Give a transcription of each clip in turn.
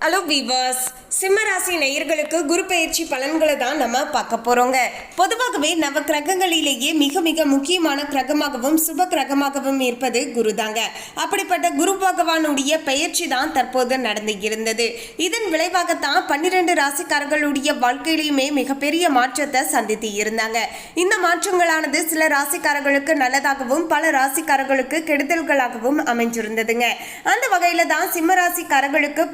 Hello viewers சிம்மராசி நேயர்களுக்கு குரு பயிற்சி பலன்களை தான் நம்ம பார்க்க போகிறோங்க பொதுவாகவே நவ கிரகங்களிலேயே மிக மிக முக்கியமான கிரகமாகவும் சுப கிரகமாகவும் இருப்பது குரு தாங்க அப்படிப்பட்ட குரு பகவானுடைய பயிற்சி தான் தற்போது நடந்து இருந்தது. இதன் விளைவாகத்தான் பன்னிரண்டு ராசிக்காரர்களுடைய வாழ்க்கையிலையுமே மிகப்பெரிய மாற்றத்தை சந்தித்து இருந்தாங்க. இந்த மாற்றங்களானது சில ராசிக்காரர்களுக்கு நல்லதாகவும் பல ராசிக்காரர்களுக்கு கெடுதல்களாகவும் அமைஞ்சிருந்ததுங்க. அந்த வகையில் தான் சிம்ம ராசிக்காரர்களுக்கு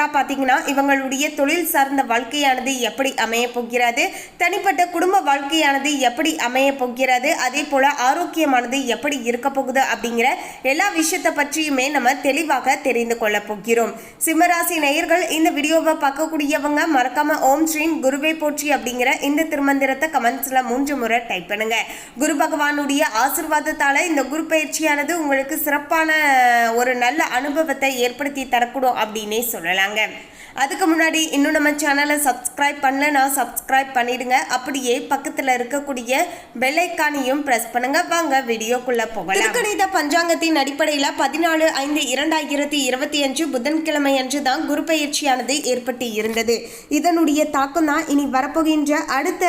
பர்டிகுலரா பார்த்தீங்கன்னா இவங்களுடைய தொழில் சார்ந்த வாழ்க்கையானது எப்படி அமைய போகிறது? தனிப்பட்ட குடும்ப வாழ்க்கையானது எப்படி அமைய போகிறது? அதே போல் ஆரோக்கியமானது எப்படி இருக்க போகுது? அப்படிங்கிற எல்லா விஷயத்தை பற்றியுமே நம்ம தெளிவாக தெரிந்து கொள்ள போகிறோம். சிம்மராசி நேயர்கள் இந்த வீடியோவை பார்க்கக்கூடியவங்க மறக்காம ஓம் ஸ்ரீம் குருவே போற்றி அப்படிங்கிற இந்த திருமந்திரத்தை கமெண்ட்ஸில் மூன்று முறை டைப் பண்ணுங்க. குரு பகவானுடைய ஆசிர்வாதத்தால் இந்த குரு பயிற்சியானது உங்களுக்கு சிறப்பான ஒரு நல்ல அனுபவத்தை ஏற்படுத்தி தரக்கூடும் அப்படின்னே சொல்லலாங்க. அதுக்கு முன்னாடி இன்னும் நம்ம சேனலை சப்ஸ்கிரைப் பண்ணலனா சப்ஸ்கிரைப் பண்ணிடுங்க. அப்படியே பக்கத்தில் இருக்கக்கூடிய பெல்லைக்கானையும் ப்ரெஸ் பண்ணுங்க. வாங்க வீடியோக்குள்ள போகலாம். திருக்கணித பஞ்சாங்கத்தின் அடிப்படையில் பதினாலு ஐந்து இரண்டாயிரத்தி இருபத்தி அஞ்சு புதன்கிழமை அன்று தான் குரு பயிற்சியானது ஏற்பட்டு இருந்தது. இதனுடைய தாக்கம் தான் இனி வரப்போகின்ற அடுத்த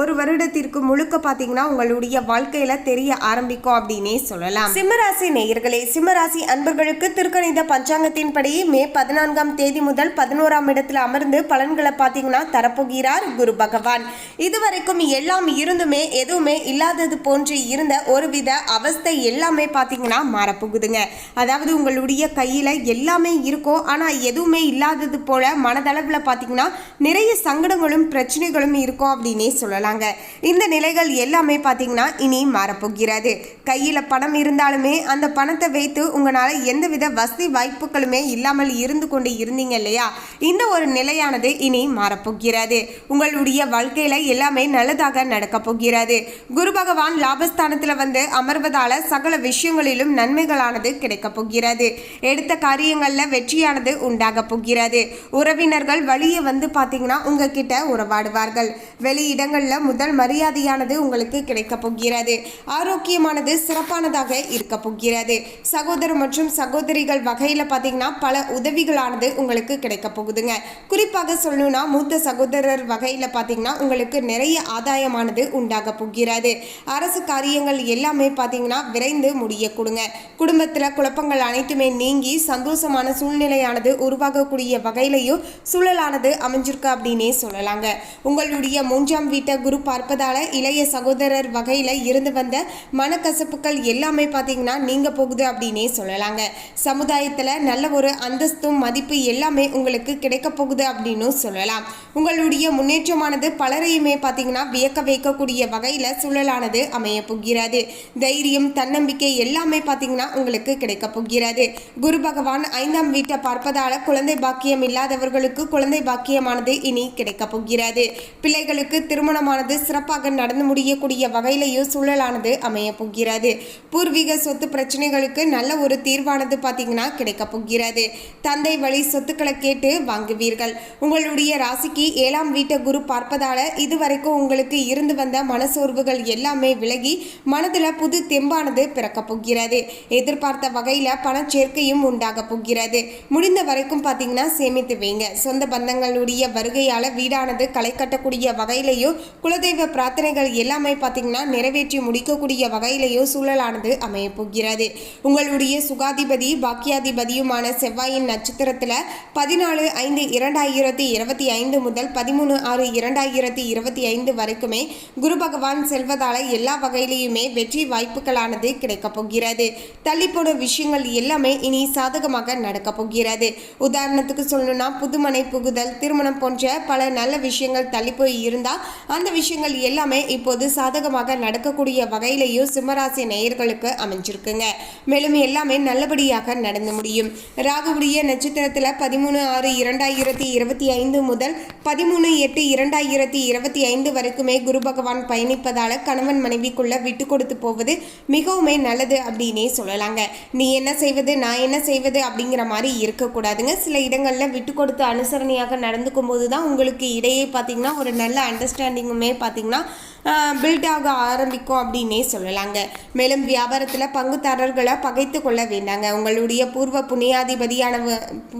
ஒரு வருடத்திற்கு முழுக்க பார்த்தீங்கன்னா உங்களுடைய வாழ்க்கையில தெரிய ஆரம்பிக்கும் அப்படின்னே சொல்லலாம். சிம்மராசி நேயர்களே சிம்மராசி அன்பர்களுக்கு திருக்கணித பஞ்சாங்கத்தின்படி மே பதினான்காம் தேதி முதல் பதினோராம் இடத்துல அமர்ந்து பலன்களை பார்த்தீங்கன்னா தரப்போகிறார் குரு பகவான். இதுவரைக்கும் எல்லாம் இருந்துமே எதுவுமே இல்லாதது போன்று இருந்த ஒருவித அவஸ்தை எல்லாமே பார்த்தீங்கன்னா மாறப்போகுதுங்க. அதாவது உங்களுடைய கையில் எல்லாமே இருக்கும் ஆனால் எதுவுமே இல்லாதது போல மனதளவில் பார்த்தீங்கன்னா நிறைய சங்கடங்களும் பிரச்சனைகளும் இருக்கும் அப்படின்னே சொல்லலாங்க. இந்த நிலைகள் எல்லாமே பார்த்தீங்கன்னா இனி மாறப்போகிறது. கையில் பணம் இருந்தாலுமே அந்த பணத்தை வைத்து உங்களால் எந்தவித வசதி வாய்ப்புகளுமே இல்லாமல் இருந்து கொண்டு இருந்தீங்க இல்லையா? இந்த ஒரு நிலையானது இனி மாறப்போகிறது. உங்களுடைய வாழ்க்கையில எல்லாமே நல்லதாக நடக்க போகிறது. குரு பகவான் லாபஸ்தானத்தில் வந்து அமர்வதால சகல விஷயங்களிலும் நன்மைகளானது கிடைக்க போகிறது. எடுத்த காரியங்களில் வெற்றியானது உண்டாக போகிறது. உறவினர்கள் வழியே வந்து பார்த்தீங்கன்னா உங்ககிட்ட உறவாடுவார்கள். வெளி இடங்களில் முதல் மரியாதையானது உங்களுக்கு கிடைக்க போகிறது. ஆரோக்கியமானது சிறப்பானதாக இருக்க போகிறது. சகோதரர் மற்றும் சகோதரிகள் வகையில் பார்த்தீங்கன்னா பல உதவிகளானது உங்களுக்கு கிடைக்க போகுதுங்க. குறிப்பாக சொல்லணும்னா மூத்த சகோதரர் வகையில் பார்த்தீங்கன்னா உங்களுக்கு நிறைய ஆதாயமானது உண்டாக போகிறது. அரசு காரியங்கள் எல்லாமே பார்த்தீங்கன்னா விரைந்து முடிய கொடுங்க. குடும்பத்தில் குழப்பங்கள் அனைத்துமே நீங்கி சந்தோஷமான சூழ்நிலையானது உருவாகக்கூடிய வகையிலையும் சூழலானது அமைஞ்சிருக்கு அப்படின்னே சொல்லலாங்க. உங்களுடைய மூன்றாம் வீட்டை குரு பார்ப்பதால இளைய சகோதரர் வகையில் இருந்து வந்த மனக்கசப்புகள் எல்லாமே பார்த்தீங்கன்னா நீங்க போகுது அப்படின்னே சொல்லலாங்க. சமுதாயத்தில் நல்ல ஒரு அந்தஸ்தும் மதிப்பு எல்லாமே உங்களுக்கு கிடைக்க போகுது அப்படின்னும் சொல்லலாம். உங்களுடைய முன்னேற்றமானது பலரையுமே பார்த்தீங்கன்னா வியக்க வைக்கக்கூடிய வகையில் சூழலானது அமைய போகிறது. தைரியம் தன்னம்பிக்கை எல்லாமே பார்த்தீங்கன்னா உங்களுக்கு கிடைக்க போகிறது. குரு பகவான் ஐந்தாம் வீட்டை பார்ப்பதால் குழந்தை பாக்கியம் இல்லாதவர்களுக்கு குழந்தை பாக்கியமானது இனி கிடைக்க போகிறது. பிள்ளைகளுக்கு திருமணமானது சிறப்பாக நடந்து முடியக்கூடிய வகையிலையும் சூழலானது அமைய போகிறது. பூர்வீக சொத்து பிரச்சனைகளுக்கு நல்ல ஒரு தீர்வானது பார்த்தீங்கன்னா கிடைக்க போகிறது. தந்தை வழி சொத்துக்களை கேட்டு வாங்குவீர்கள். உங்களுடைய ராசிக்கு ஏழாம் வீட்டை குரு பார்ப்பதால இதுவரைக்கும் உங்களுக்கு இருந்து வந்த மனசோர்வுகள் எல்லாமே விலகி மனதில் புது தெம்பானது பிறக்க போகிறது. எதிர்பார்த்த வகையில் பணச்சேர்க்கையும் உண்டாக போகிறது. முடிந்த வரைக்கும் பார்த்தீங்கன்னா சேமித்து வைங்க. சொந்த பந்தங்களுடைய வருகையால் வீடானது களை கட்டக்கூடிய வகையிலையும் குலதெய்வ பிரார்த்தனைகள் எல்லாமே பார்த்தீங்கன்னா நிறைவேற்றி முடிக்கக்கூடிய வகையிலையும் சூழலானது அமையப்போகிறது உங்களுடைய சுகாதிபதி பாக்கியாதிபதியுமான செவ்வாயின் நட்சத்திரத்தில் பதினாலு ஐந்து இரண்டாயிரத்தி இருபத்தி ஐந்து முதல் பதிமூணு ஆறு இரண்டாயிரத்தி இருபத்தி ஐந்து வரைக்குமே குரு பகவான் செல்வதால் எல்லா வகையிலையுமே வெற்றி வாய்ப்புகளானது கிடைக்கப் போகிறது. தள்ளிப்போன விஷயங்கள் எல்லாமே இனி சாதகமாக நடக்கப் போகிறது. உதாரணத்துக்கு சொல்லணும்னா புதுமனை புகுதல் திருமணம் போன்ற பல நல்ல விஷயங்கள் தள்ளி போய் இருந்தால் அந்த விஷயங்கள் எல்லாமே இப்போது சாதகமாக நடக்கக்கூடிய வகையிலையும் சிம்மராசி நேயர்களுக்கு அமைஞ்சிருக்குங்க. மேலும் எல்லாமே நல்லபடியாக நடந்து முடியும். ராகுவுடைய நட்சத்திரத்தில் பதிமூணு ஆறு இரண்டாயிரத்தி இருபத்தி ஐந்து முதல் பதிமூணு எட்டு இரண்டாயிரத்தி இருபத்தி ஐந்து வரைக்குமே குரு பகவான் பயணிப்பதால் கணவன் மனைவிக்குள்ளே விட்டு கொடுத்து போவது மிகவுமே நல்லது அப்படின்னே சொல்லலாங்க. நீ என்ன செய்வது நான் என்ன செய்வது அப்படிங்கிற மாதிரி இருக்கக்கூடாதுங்க. சில இடங்களில் விட்டு கொடுத்து அனுசரணையாக நடந்துக்கும் போது தான் உங்களுக்கு இடையே பார்த்தீங்கன்னா ஒரு நல்ல அண்டர்ஸ்டாண்டிங்குமே பார்த்தீங்கன்னா பில்ட் ஆக ஆரம்பிக்கும் அப்படின்னே சொல்லலாங்க. மேலும் வியாபாரத்தில் பங்குதாரர்களை பகைத்து கொள்ள வேண்டாங்க. உங்களுடைய பூர்வ புண்ணியாதிபதியான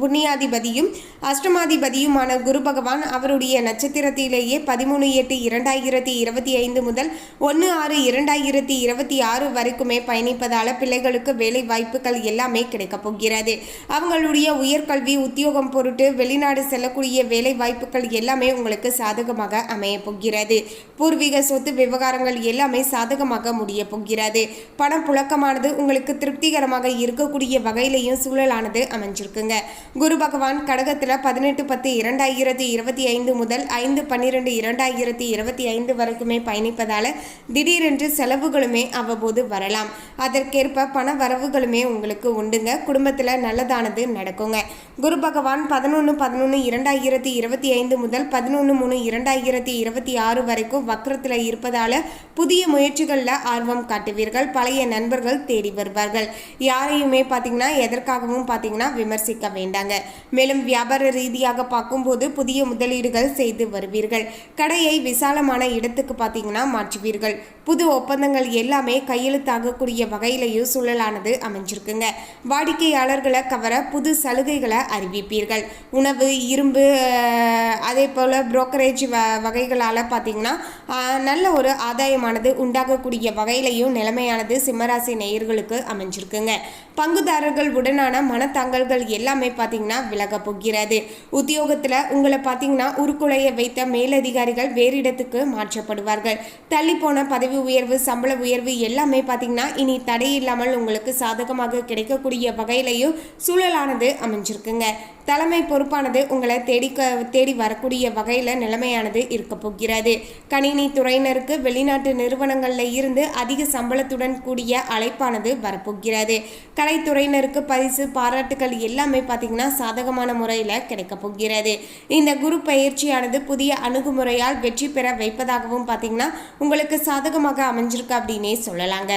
புண்ணியாதிபதியும் அஷ்டமாதிபதியுமான குரு பகவான் அவருடைய நட்சத்திரத்திலேயே பதிமூணு எட்டு இரண்டாயிரத்தி இருபத்தி ஐந்து முதல் ஒன்று ஆறு இரண்டாயிரத்தி இருபத்தி ஆறு வரைக்குமே பயணிப்பதால் பிள்ளைகளுக்கு வேலை வாய்ப்புகள் எல்லாமே கிடைக்கப் போகிறது. அவங்களுடைய உயர்கல்வி உத்தியோகம் பொருட்டு வெளிநாடு செல்லக்கூடிய வேலை வாய்ப்புகள் எல்லாமே உங்களுக்கு சாதகமாக அமைய போகிறது. பூர்வீக சொத்து விவகாரங்கள் எல்லாமே சாதகமாக முடிய போகிறது. பணம் புழக்கமானது உங்களுக்கு திருப்திகரமாக இருக்கக்கூடிய வகையிலையும் சூழலானது அமைஞ்சிருக்குங்க. குரு பகவான் கடகத்தில் பதினெட்டு பத்து இரண்டாயிரத்தி இருபத்தி ஐந்து முதல் ஐந்து பன்னிரெண்டு இரண்டாயிரத்தி இருபத்தி ஐந்து வரைக்குமே பயணிப்பதால் திடீரென்று செலவுகளுமே அவ்வப்போது வரலாம். அதற்கேற்ப பண வரவுகளுமே உங்களுக்கு உண்டுங்க. குடும்பத்தில் நல்லதானது நடக்குங்க. குரு பகவான் பதினொன்று பதினொன்று இரண்டாயிரத்தி இருபத்தி ஐந்து முதல் பதினொன்று மூணு இரண்டாயிரத்தி இருபத்தி ஆறு வரைக்கும் வக்கரத்தில் இருப்பதால் புதிய முயற்சிகளில் ஆர்வம் காட்டுவீர்கள். பழைய நண்பர்கள் தேடி வருவார்கள். யாரையுமே பார்த்தீங்கன்னா எதற்காகவும் பார்த்தீங்கன்னா விமர்சிக்க வேண்டாங்க. மேலும் வியாபார ரீதியாக பார்க்கும்போது புதிய முதலீடுகள் செய்து வருவீர்கள். கடையை விசாலமான இடத்துக்கு பார்த்தீங்கன்னா மாற்றுவீர்கள். புது ஒப்பந்தங்கள் எல்லாமே கையெழுத்தாகக்கூடிய வகையிலையும் சூழலானது அமைஞ்சிருக்குங்க. வாடிக்கையாளர்களை கவர புது சலுகைகளை அறிவிப்பீர்கள். உணவு இரும்பு அதே போல் புரோக்கரேஜ் வ வகைகளால் பார்த்தீங்கன்னா நல்ல ஒரு ஆதாயமானது உண்டாகக்கூடிய வகையிலையும் நிலைமையானது சிம்மராசி நேயர்களுக்கு அமைஞ்சிருக்குங்க. பங்குதாரர்கள் உடனான மனத்தாங்கல்கள் எல்லாமே பார்த்தீங்கன்னா விலக போகிறது. உத்தியோகத்தில் உங்களை பார்த்தீங்கன்னா உருக்குலைய வைத்த மேலதிகாரிகள் வேறு இடத்துக்கு மாற்றப்படுவார்கள். தள்ளி போன பதவி உயர்வு சம்பள உயர்வு எல்லாமே பார்த்தீங்கன்னா இனி தடையில்லாமல் உங்களுக்கு சாதகமாக கிடைக்கக்கூடிய வகையிலையும் சூழலானது அமைஞ்சிருக்குங்க. தலைமை பொறுப்பானது உங்களை தேடி தேடி வரக்கூடிய வகையில் நிலைமையானது இருக்க போகிறது. கணினி துறையினருக்கு வெளிநாட்டு நிறுவனங்களில் இருந்து அதிக சம்பளத்துடன் கூடிய அழைப்பானது வரப்போகிறது. கலைத்துறையினருக்கு பரிசு பாராட்டுகள் எல்லாமே பார்த்தீங்கன்னா சாதகமான முறையில் கிடைக்க போகிறது. இந்த குரு பயிற்சியானது புதிய அணுகுமுறையால் வெற்றி பெற வைப்பதாகவும் பார்த்தீங்கன்னா உங்களுக்கு சாதகமாக அமைஞ்சிருக்கு அப்படின்னே சொல்லலாங்க.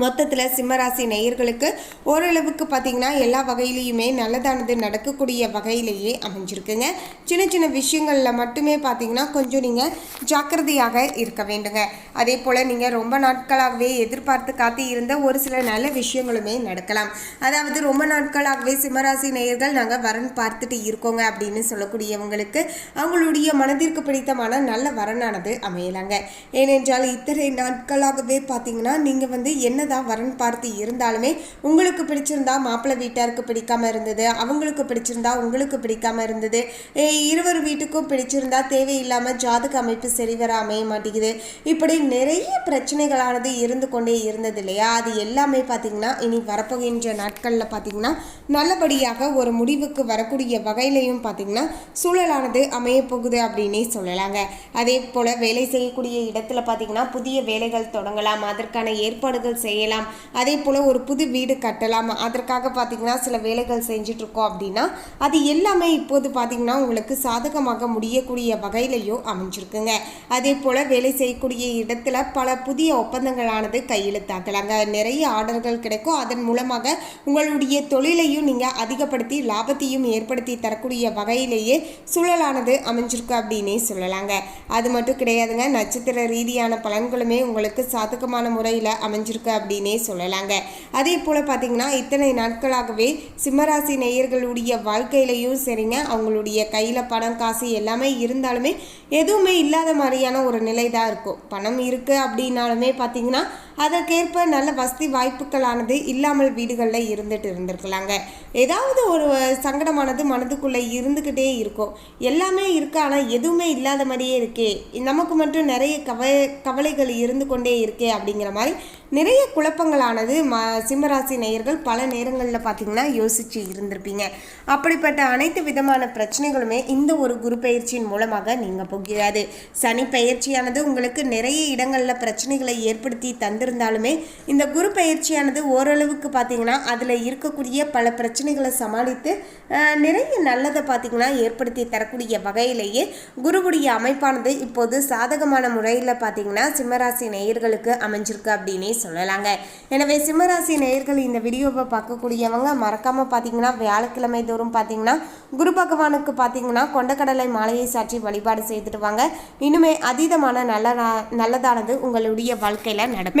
மொத்தத்தில் சிம்மராசி நேயர்களுக்கு ஓரளவுக்கு பார்த்தீங்கன்னா எல்லா வகையிலையுமே நல்லதானது நடக்கக்கூடிய வகையிலேயே அமைஞ்சிருக்குங்க. சின்ன சின்ன விஷயங்களில் மட்டுமே பார்த்தீங்கன்னா கொஞ்சம் நீங்கள் ஜாக்கிரதையாக இருக்க வேண்டுங்க. அதே போல் நீங்கள் ரொம்ப நாட்களாகவே எதிர்பார்த்து காத்து இருந்த ஒரு சில நல்ல விஷயங்களுமே நடக்கலாம். அதாவது ரொம்ப நாட்களாகவே சிம்மராசி நேயர்கள் நாங்கள் வரன் பார்த்துட்டு இருக்கோங்க அப்படின்னு சொல்லக்கூடியவங்களுக்கு அவங்களுடைய மனதிற்கு பிடித்தமான நல்ல வரனானது அமையலாங்க. ஏனென்றால் இத்தனை நாட்களாகவே பார்த்தீங்கன்னா நீங்கள் வந்து என்ன என்னதான் வரன் பார்த்து இருந்தாலுமே உங்களுக்கு பிடிச்சிருந்தா மாப்பிள்ளை வீட்டாருக்கு பிடிக்காம இருந்தது அவங்களுக்கு பிடிச்சிருந்தா உங்களுக்கு பிடிக்காம இருந்தது. இருவர் வீட்டுக்கும் பிடிச்சிருந்தா தேவையில்லாமல் ஜாதக அமைப்பு சரிவர அமைய மாட்டேங்குது. இப்படி நிறைய பிரச்சனைகளானது இருந்து கொண்டே இருந்தது இல்லையா? அது எல்லாமே பார்த்தீங்கன்னா இனி வரப்போகின்ற நாட்களில் பார்த்தீங்கன்னா நல்லபடியாக ஒரு முடிவுக்கு வரக்கூடிய வகையிலையும் பார்த்தீங்கன்னா சூழலானது அமைய போகுது அப்படின்னே சொல்லலாங்க. அதே போல் வேலை செய்யக்கூடிய இடத்துல பார்த்தீங்கன்னா புதிய வேலைகள் தொடங்கலாம். அதற்கான ஏற்பாடுகள் செய்யலாம். அதே போல் ஒரு புது வீடு கட்டலாம். அதற்காக பார்த்தீங்கன்னா சில வேலைகள் செஞ்சிட்ருக்கோம் அப்படின்னா அது எல்லாமே இப்போது பார்த்திங்கன்னா உங்களுக்கு சாதகமாக முடியக்கூடிய வகையிலையோ அமைஞ்சிருக்குங்க. அதே போல் வேலை செய்யக்கூடிய இடத்துல பல புதிய ஒப்பந்தங்களானது கையெழுத்தாக்கலாங்க. நிறைய ஆர்டர்கள் கிடைக்கும். அதன் மூலமாக உங்களுடைய தொழிலையும் நீங்கள் அதிகப்படுத்தி லாபத்தையும் ஏற்படுத்தி தரக்கூடிய வகையிலேயே சூழலானது அமைஞ்சிருக்கு அப்படின்னே சொல்லலாங்க. அது மட்டும் கிடையாதுங்க. நட்சத்திர ரீதியான பலன்களுமே உங்களுக்கு சாதகமான முறையில் அமைஞ்சிருக்கு அப்படின்னே சொல்லலாங்க. அதே போல் பார்த்தீங்கன்னா இத்தனை நாட்களாகவே சிம்மராசி நேயர்களுடைய வாழ்க்கையிலையும் சரிங்க அவங்களுடைய கையில் பணம் காசு எல்லாமே இருந்தாலுமே எதுவுமே இல்லாத மாதிரியான ஒரு நிலை தான் இருக்கும். பணம் இருக்குது அப்படின்னாலுமே பார்த்தீங்கன்னா அதற்கேற்ப நல்ல வசதி வாய்ப்புகளானது இல்லாமல் வீடுகளில் இருந்துட்டு இருந்திருக்கலாங்க. ஏதாவது ஒரு சங்கடமானது மனதுக்குள்ளே இருந்துக்கிட்டே இருக்கும். எல்லாமே இருக்கு ஆனால் எதுவுமே இல்லாத மாதிரியே இருக்கே. நமக்கு மட்டும் நிறைய கவ கவலைகள் இருந்து கொண்டே இருக்கே அப்படிங்கிற மாதிரி நிறைய குழப்பங்களானது ம சிம்மராசி நேயர்கள் பல நேரங்களில் பார்த்திங்கன்னா யோசித்து இருந்திருப்பீங்க. அப்படிப்பட்ட அனைத்து விதமான பிரச்சனைகளுமே இந்த ஒரு குரு பயிற்சியின் மூலமாக நீங்கள் போகிறது. சனி பயிற்சியானது உங்களுக்கு நிறைய இடங்களில் பிரச்சனைகளை ஏற்படுத்தி வந்திருந்தாலுமே இந்த குரு பயிற்சியானது ஓரளவுக்கு பார்த்தீங்கன்னா அதில் இருக்கக்கூடிய பல பிரச்சனைகளை சமாளித்து நிறைய நல்லதை பார்த்தீங்கன்னா ஏற்படுத்தி தரக்கூடிய வகையிலேயே குருவுடைய அமைப்பானது இப்போது சாதகமான முறையில் பார்த்தீங்கன்னா சிம்மராசி நேயர்களுக்கு அமைஞ்சிருக்கு அப்படின்னே சொல்லலாங்க. எனவே சிம்மராசி நேயர்கள் இந்த வீடியோவை பார்க்கக்கூடியவங்க மறக்காமல் பார்த்தீங்கன்னா வியாழக்கிழமை தோறும் பார்த்தீங்கன்னா குரு பகவானுக்கு பார்த்தீங்கன்னா கொண்டக்கடலை மாலையை சாற்றி வழிபாடு செய்துட்டு வாங்க. இனிமே அதீதமான நல்ல நல்லதானது உங்களுடைய வாழ்க்கையில் நடக்கும்.